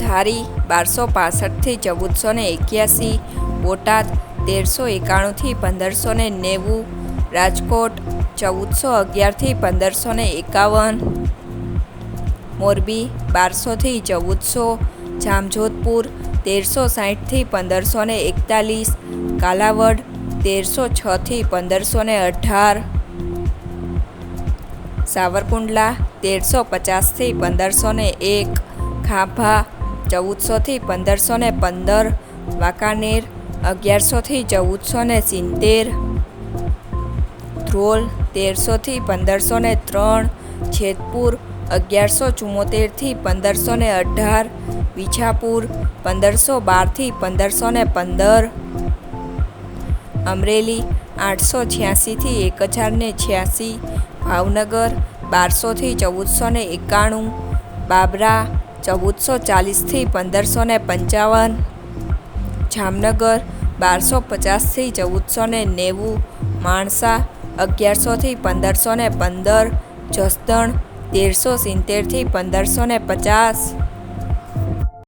ધારી બારસો પાસઠથી ચૌદસો ને એક્યાસી, બોટાદ તેરસો એકાણુંથી પંદરસો ને નેવું, રાજકોટ ચૌદસો અગિયારથી પંદરસો ને એકાવન, મોરબી બારસોથી ચૌદસો, જામજોધપુર તેરસો સાહીઠથી પંદરસો ને એકતાલીસ, કાલાવડ તેરસો છથી પંદરસો ને અઢાર, સાવરકુંડલા તેરસો પચાસથી પંદરસો ને એક, ખાભા ચૌદસોથી પંદરસો ને પંદર, વાંકાનેર અગિયારસોથી ચૌદસો ને સિત્તેર, ધ્રોલ તેરસોથી પંદરસો ને ત્રણ છેદપુર અગિયારસો ચુમ્મોતેરથી પંદરસો ને અઢાર, વિછાપુર પંદરસો બારથી પંદરસો ને પંદર, અમરેલી આઠસો છ્યાસીથી એક હજાર ને છ્યાસી, ભાવનગર બારસોથી ચૌદસો ને એકાણું, બાબરા ચૌદસો ચાલીસથી પંદરસો ને પંચાવન. જામનગર બારસો પચાસથી ચૌદસો ને નેવું. માણસા અગિયારસોથી પંદરસો ને પંદર. જસદણ તેરસો સિત્તેરથી પંદરસો ને પચાસ.